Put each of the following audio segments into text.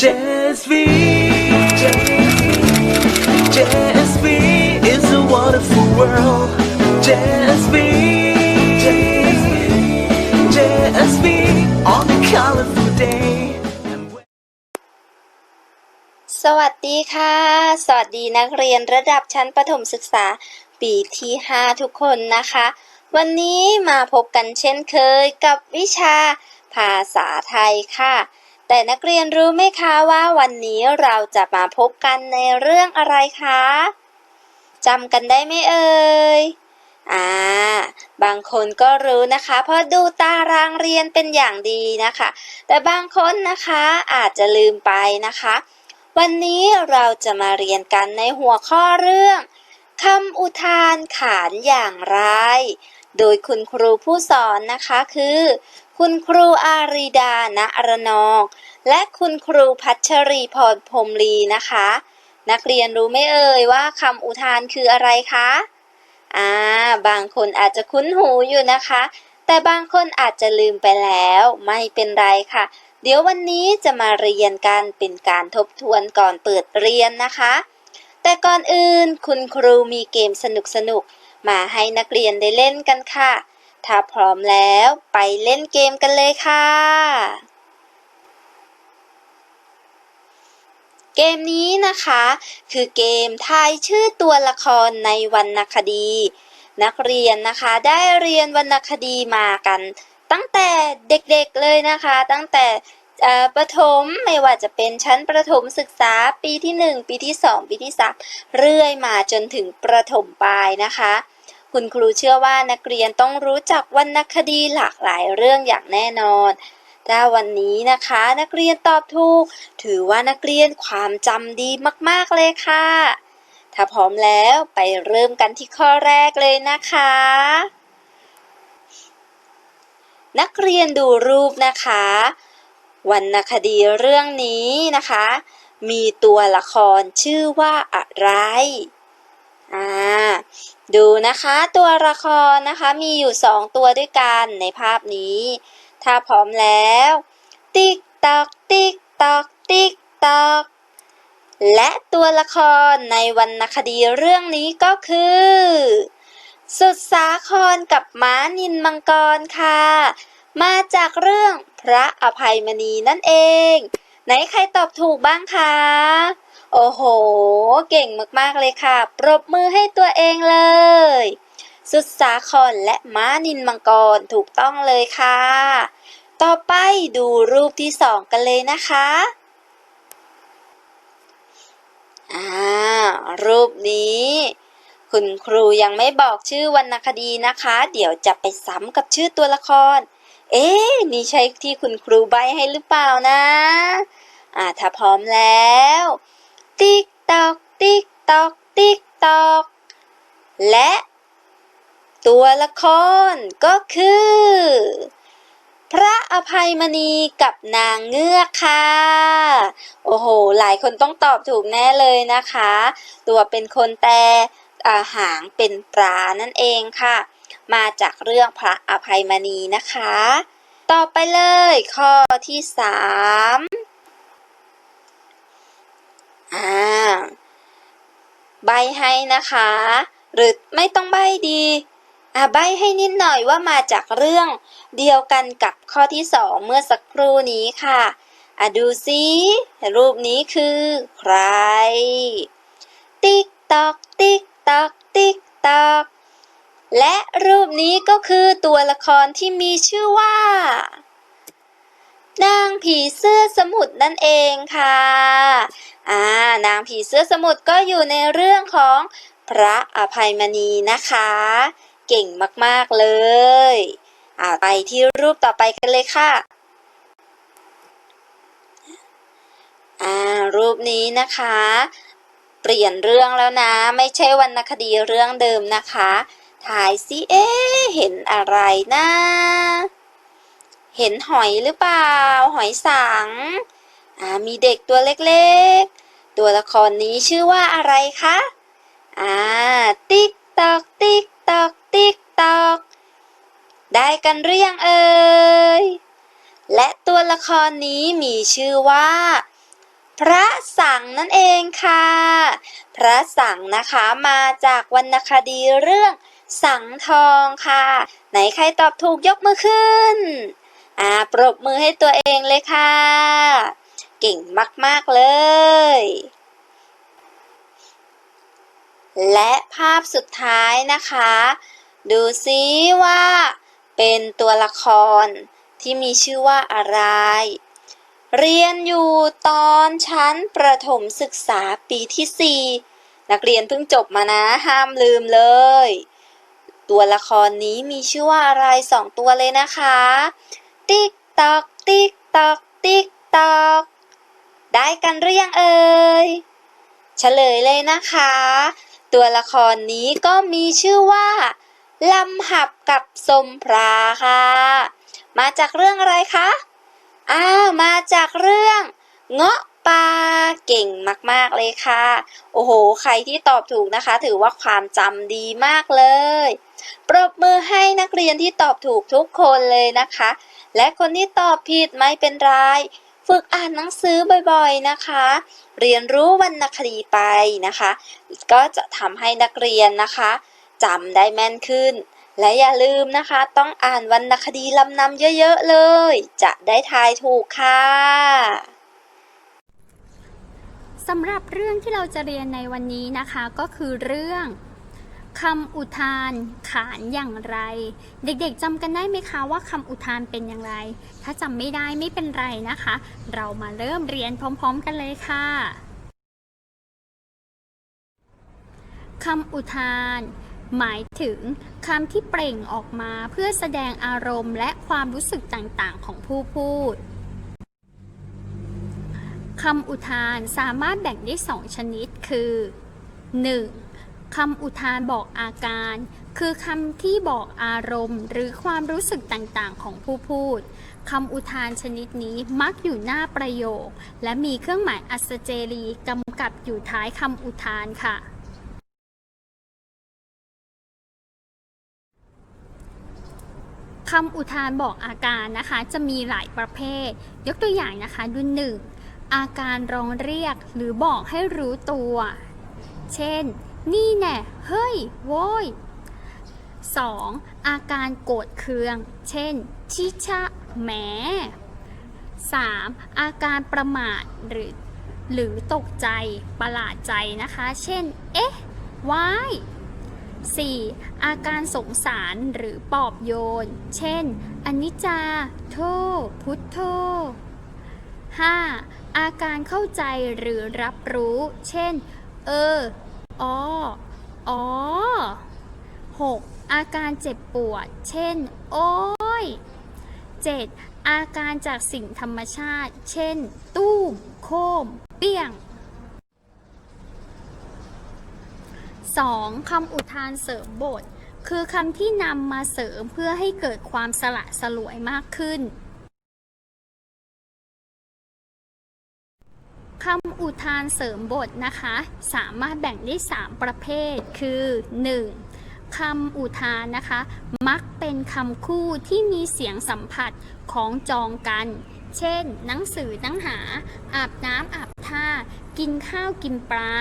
JSV JSV is a wonderful world JSV JSV on a colorful day สวัสดีค่ะ สวัสดีนักเรียนระดับชั้นประถมศึกษาปีที่ 5 ทุกคนนะคะ วันนี้มาพบกันเช่นเคยกับวิชาภาษาไทยค่ะ แต่นักเรียนรู้ไหมคะว่าวันนี้เราจะมาพบกันในเรื่องอะไรคะจำกันได้ไหมเอ่ยอ่า บางคนก็รู้นะคะ เพราะดูตารางเรียนเป็นอย่างดีนะคะ แต่บางคนนะคะอาจจะลืมไปนะคะ วันนี้เราจะมาเรียนกันในหัวข้อเรื่องคำอุทานขานอย่างไร โดยคุณครูผู้สอนนะคะคือ คุณครูอารีดาณรนอง และคุณครูพัชรีพรพรมลีนะคะ นักเรียนรู้ไหมเอ่ยว่าคำอุทานคืออะไรคะอ่าบางคนอาจจะคุ้นหูอยู่นะคะ แต่บางคนอาจจะลืมไปแล้วไม่เป็นไรค่ะ เดี๋ยววันนี้จะมาเรียนกันเป็นการทบทวนก่อนเปิดเรียนนะคะ แต่ก่อนอื่นคุณครูมีเกมสนุกๆมาให้นักเรียนได้เล่นกันค่ะ ถ้าพร้อมแล้วไปเล่นเกมกันเลยค่ะ เกมนี้นะคะ คือเกมทายชื่อตัวละครในวรรณคดี นักเรียนนะคะได้เรียนวรรณคดีมากัน ตั้งแต่เด็กๆเลยนะคะ ตั้งแต่ประถมไม่ว่าจะเป็นชั้นประถมศึกษาปีที่ 1 ปีที่ 2 ปีที่ 3 เรื่อยมาจนถึงประถมปลายนะคะ คุณครูเชื่อว่านักเรียนต้องรู้จักวรรณคดีหลากหลายเรื่องอย่างแน่นอน ถ้าวันนี้นะคะนักเรียนตอบถูก ถือว่านักเรียนความจำดีมากๆเลยค่ะ ถ้าพร้อมแล้วไปเริ่มกันที่ข้อแรกเลยนะคะ นักเรียนดูรูปนะคะวรรณคดีเรื่องนี้นะคะ มีตัวละครชื่อว่าอะไร อ่าดูนะคะตัวละครนะคะมีอยู่สองตัวด้วยกันในภาพนี้ ถ้าพร้อมแล้ว ติ๊กตอกติ๊กตอกติ๊กตอกและตัวละครในวรรณคดีเรื่องนี้ก็คือ สุดสาครกับม้านินมังกรค่ะ มาจากเรื่องพระอภัยมณีนั่นเอง ไหนใครตอบถูกบ้างคะ โอ้โห เก่งมากๆเลยค่ะ ปรบมือให้ตัวเองเลย สุดสาครและม้านินมังกรถูกต้องเลยค่ะ ต่อไปดูรูปที่สองกันเลยนะคะอ่ารูปนี้ คุณครูยังไม่บอกชื่อวรรณคดีนะคะ เดี๋ยวจะไปซ้ำกับชื่อตัวละคร เอ๊ะนี่ใช่ที่คุณครูใบให้หรือเปล่านะ อ่าถ้าพร้อมแล้ว ติ๊กตอก ติ๊กตอก ติ๊กตอก และ ตัวละครก็คือ พระอภัยมณีกับนางเงือกค่ะ โอ้โห หลายคนต้องตอบถูกแน่เลยนะคะ ตัวเป็นคนแต่อาหางเป็นปลานั่นเองค่ะ มาจากเรื่องพระอภัยมณีนะคะ ต่อไปเลยข้อที่สาม อ่า ใบให้นะคะ หรือไม่ต้องใบดี อะใบให้นิดหน่อยว่ามาจากเรื่องเดียวกันกับข้อที่สองเมื่อสักครู่นี้ค่ะอะดูซิรูปนี้คือใคร ติ๊กตอก ติ๊กตอก ติ๊กตอก และรูปนี้ก็คือตัวละครที่มีชื่อว่านางผีเสื้อสมุทรนั่นเองค่ะ อ่านางผีเสื้อสมุทรก็อยู่ในเรื่องของพระอภัยมณีนะคะ เก่งมากๆเลยอ่าไปที่รูปต่อไปกันเลยค่ะอ่ารูปนี้นะคะ เปลี่ยนเรื่องแล้วนะ ไม่ใช่วรรณคดีเรื่องเดิมนะคะ ถ่ายสิเอ๊เห็นอะไรนะเห็นหอยหรือเปล่า หอยสังอ่ามีเด็กตัวเล็ก ตัวละครนี้ชื่อว่าอะไรคะ อ่า ติ๊กตอก ติ๊กตอก ติ๊กตอก ได้กันหรือยังเอ่ย และตัวละครนี้มีชื่อว่า พระสังนั่นเองค่ะ พระสังนะคะมาจากวรรณคดีเรื่องสังทองค่ะ ไหนใครตอบถูกยกมือขึ้น อ่า ปรบมือให้ตัวเองเลยค่ะ เก่งมาก ๆ เลย และภาพสุดท้ายนะคะ ดูซิว่า เป็นตัวละครที่มีชื่อว่าอะไร เรียนอยู่ตอนชั้นประถมศึกษาปีที่ 4 นักเรียนเพิ่งจบมานะ ห้ามลืมเลย ตัวละครนี้มีชื่อว่าอะไรสองตัวเลยนะคะ ติ๊กตอกติ๊กตอกติ๊กตอก ได้กันหรือยังเอ่ยเฉลยเลยนะคะ ตัวละครนี้ก็มีชื่อว่าลำหับกับสมพราค่ะ มาจากเรื่องอะไรคะอ้าวมาจากเรื่องเงาะป่าเก่งมาก ๆ เลยค่ะ โอ้โห ใครที่ตอบถูกนะคะ ถือว่าความจำดีมากเลย ปรบมือให้นักเรียนที่ตอบถูกทุกคนเลยนะคะ และคนที่ตอบผิดไม่เป็นไร ฝึกอ่านหนังสือบ่อยๆนะคะ เรียนรู้วรรณคดีไปนะคะ ก็จะทำให้นักเรียนนะคะจำได้แม่นขึ้น และอย่าลืมนะคะ ต้องอ่านวรรณคดีลำนำเยอะๆเลย จะได้ทายถูกค่ะสำหรับเรื่องที่เราจะเรียนในวันนี้นะคะก็คือเรื่อง คำอุทานขานอย่างไร เด็กๆจำกันได้ไหมคะว่าคำอุทานเป็นอย่างไร ถ้าจำไม่ได้ไม่เป็นไรนะคะ เรามาเริ่มเรียนพร้อม ๆ กันเลยค่ะคำอุทาน หมายถึงคำที่เปล่งออกมาเพื่อแสดงอารมณ์และความรู้สึกต่างๆ ของผู้พูดคำอุทานสามารถแบ่งได้สองชนิดคือ 1. คำอุทานบอกอาการ คือคำที่บอกอารมณ์ หรือความรู้สึกต่างๆ ของผู้พูดคำอุทานชนิดนี้มักอยู่หน้าประโยค และมีเครื่องหมายอัศเจรีกำกับอยู่ท้ายคำอุทานค่ะ คำอุทานบอกอาการนะคะ จะมีหลายประเภท ยกตัวอย่างนะคะดูหนึ่งอาการร้องเรียกหรือบอกให้รู้ตัว เช่น นี่แน่เฮ้ย โว้ย 2. อาการโกรธเคือง เช่น ชิชะแหม 3. อาการประมาทหรือ หรือตกใจประหลาดใจนะคะ เช่น เอ๊ะว้าย 4. อาการสงสารหรือปอบโยน เช่น อนิจจา โท พุทโธ 5. อาการเข้าใจหรือรับรู้ เช่น เออ อ๋ออ๋อ 6. อาการเจ็บปวด เช่น โอ้ย 7. อาการจากสิ่งธรรมชาติ เช่น ตู้ม โคม เปี้ยง 2. คำอุทานเสริมบท คือคำที่นำมาเสริมเพื่อให้เกิดความสละสลวยมากขึ้น คำอุทานเสริมบทนะคะ สามารถแบ่งได้ 3 ประเภท คือ 1. คำอุทานนะคะ มักเป็นคำคู่ที่มีเสียงสัมผัสของจองกัน เช่น หนังสือหนังหา อาบน้ำอาบท่า กินข้าวกินปลา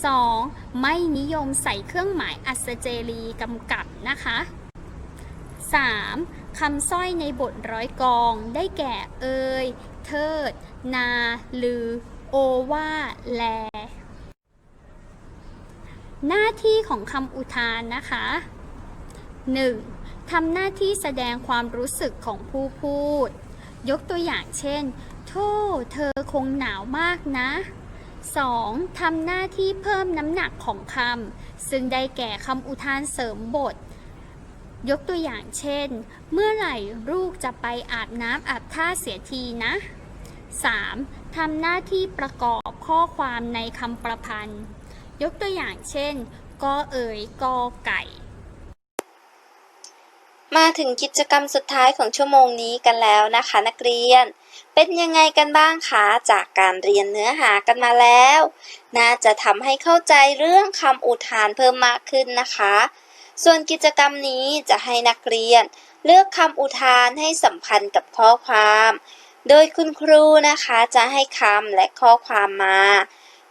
2. ไม่นิยมใส่เครื่องหมายอัศเจรีกำกับนะคะ 3. คำสร้อยในบทร้อยกองได้แก่เอย เทิด นาลือ โอว่าแล หน้าที่ของคำอุทานนะคะ 1. ทำหน้าที่แสดงความรู้สึกของผู้พูด ยกตัวอย่างเช่น โทษเธอคงหนาวมากนะ 2. ทำหน้าที่เพิ่มน้ำหนักของคำ ซึ่งได้แก่คำอุทานเสริมบท ยกตัวอย่างเช่น เมื่อไหร่ลูกจะไปอาบน้ำอาบท่าเสียทีนะ 3. ทำหน้าที่ประกอบข้อความในคำประพันธ์ ยกตัวอย่างเช่นกอเอ๋ยกอไก่ มาถึงกิจกรรมสุดท้ายของชั่วโมงนี้กันแล้วนะคะนักเรียน เป็นยังไงกันบ้างคะจากการเรียนเนื้อหากันมาแล้ว น่าจะทำให้เข้าใจเรื่องคำอุทานเพิ่มมากขึ้นนะคะ ส่วนกิจกรรมนี้จะให้นักเรียน เลือกคำอุทานให้สัมพันธ์กับข้อความ โดยคุณครูนะคะจะให้คำและข้อความมา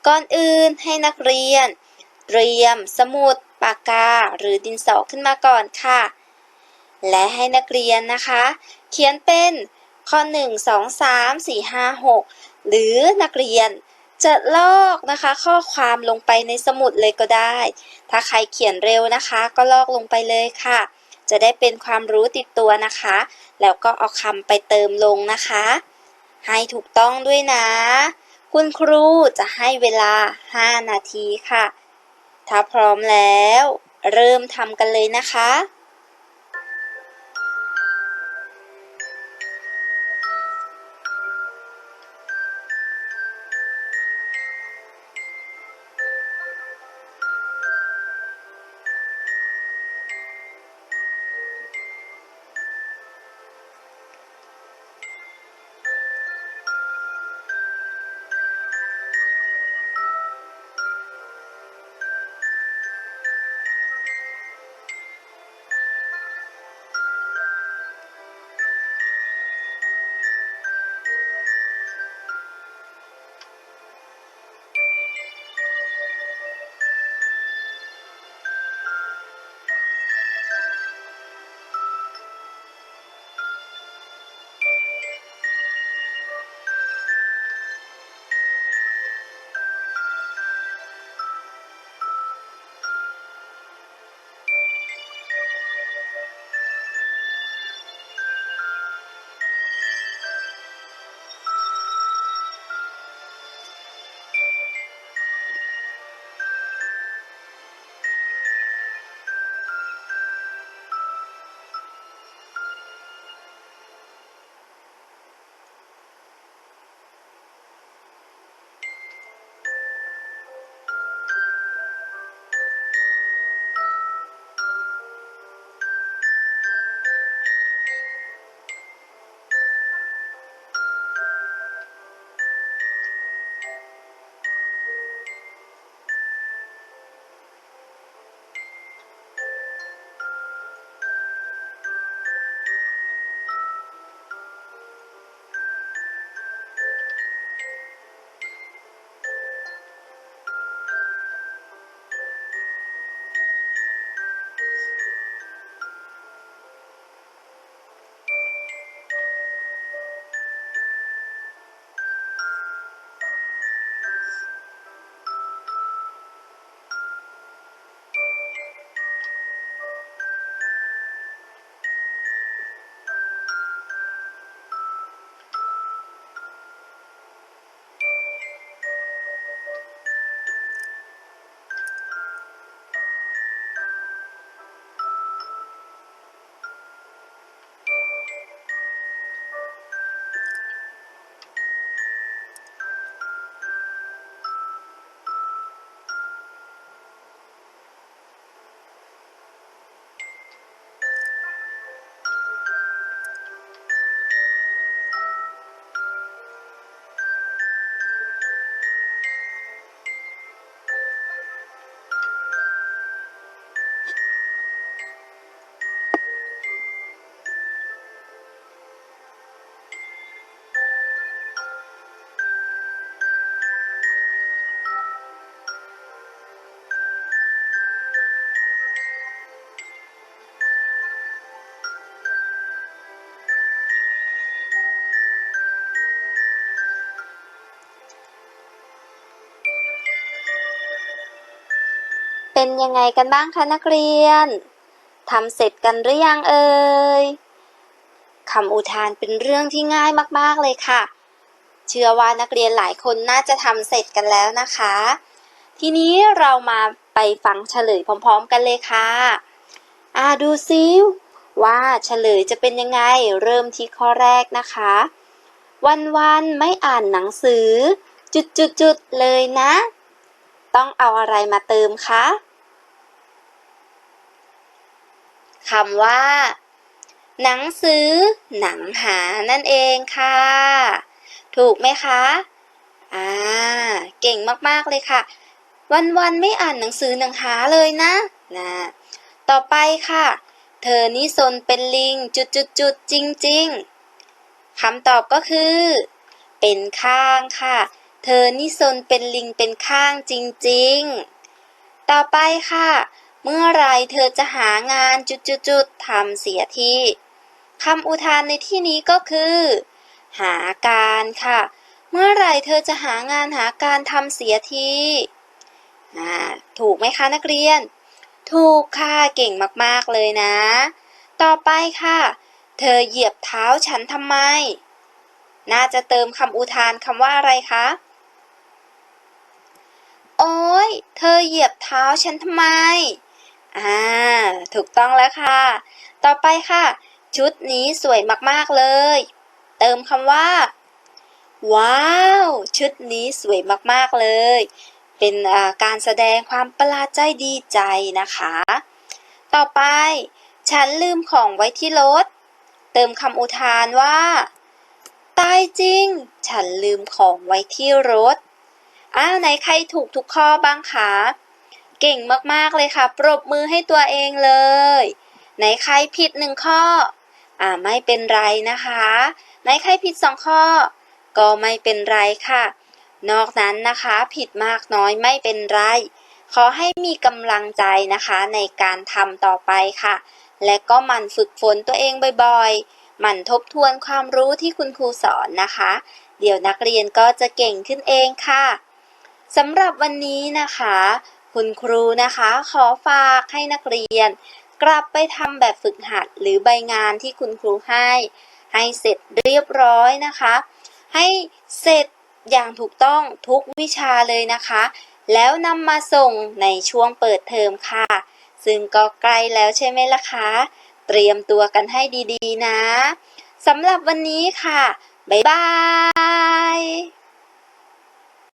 ก่อนอื่นให้นักเรียน เตรียมสมุดปากกาหรือดินสอขึ้นมาก่อนค่ะ และให้นักเรียนนะคะ เขียนเป็นข้อ 1 2 3 4 5 6 หรือนักเรียนจะลอกนะคะข้อความลงไปในสมุดเลยก็ได้ ถ้าใครเขียนเร็วนะคะ ก็ลอกลงไปเลยค่ะ จะได้เป็นความรู้ติดตัวนะคะ แล้วก็เอาคำไปเติมลงนะคะ ให้ถูกต้องด้วยนะ คุณครูจะให้เวลา 5 นาทีค่ะ ถ้าพร้อมแล้ว เริ่มทำกันเลยนะคะ เป็นยังไงกันบ้างคะนักเรียน ทำเสร็จกันหรือยังเอ่ยคำอุทานเป็นเรื่องที่ง่ายมากๆเลยค่ะ เชื่อว่านักเรียนหลายคนน่าจะทำเสร็จกันแล้วนะคะ ทีนี้เรามาไปฟังเฉลยพร้อม ๆ กันเลยค่ะ อ่าดูซิว่าเฉลยจะเป็นยังไงเริ่มที่ข้อแรกนะคะ วันๆไม่อ่านหนังสือ จุดๆๆเลยนะ ต้องเอาอะไรมาเติมคะ คำว่า หนังสือหนังหานั่นเองค่ะ ถูกไหมคะ อ่า เก่งมากๆเลยค่ะ วันๆไม่อ่านหนังสือหนังหาเลยนะนะต่อไปค่ะ เธอนี่ซนเป็นลิงจุดๆๆจริง ๆคำตอบก็คือ เป็นข้างค่ะ เธอนี่ซนเป็นลิงเป็นข้างจริง ๆ ต่อไปค่ะ เมื่อไรเธอจะหางานจุดๆๆทำเสียทีคำอุทานในที่นี้ก็คือ หาการค่ะ เมื่อไรเธอจะหางานหาการทำเสียทีถูกไหมคะนักเรียน ถูกค่ะเก่งมากๆเลยนะ ต่อไปค่ะ เธอเหยียบเท้าฉันทำไม น่าจะเติมคำอุทานคำว่าอะไรคะโอ้ย เธอเหยียบเท้าฉันทำไม อ่า ถูกต้องแล้วค่ะ ต่อไปค่ะ ชุดนี้สวยมากๆเลย เติมคำว่า ว้าว ชุดนี้สวยมากๆเลย เป็นการแสดงความประหลาดใจดีใจนะคะ ต่อไป ฉันลืมของไว้ที่รถ เติมคำอุทานว่า ตายจริง ฉันลืมของไว้ที่รถอ้าวไหนใครถูกทุกข้อบ้างคะ เก่งมากๆเลยค่ะ ปรบมือให้ตัวเองเลย ไหนใครผิดหนึ่งข้อ อ่าไม่เป็นไรนะคะ ไหนใครผิดสองข้อ ก็ไม่เป็นไรค่ะ นอกนั้นนะคะผิดมากน้อยไม่เป็นไร ขอให้มีกำลังใจนะคะในการทำต่อไปค่ะ และก็หมั่นฝึกฝนตัวเองบ่อยๆหมั่นทบทวนความรู้ที่คุณครูสอนนะคะ เดี๋ยวนักเรียนก็จะเก่งขึ้นเองค่ะสำหรับวันนี้นะคะ คุณครูนะคะ ขอฝากให้นักเรียน กลับไปทำแบบฝึกหัดหรือใบงานที่คุณครูให้ ให้เสร็จเรียบร้อยนะคะ ให้เสร็จอย่างถูกต้องทุกวิชาเลยนะคะ แล้วนำมาส่งในช่วงเปิดเทอมค่ะ ซึ่งก็ใกล้แล้วใช่ไหมล่ะคะ เตรียมตัวกันให้ดีๆนะสำหรับวันนี้ค่ะ บ๊ายบาย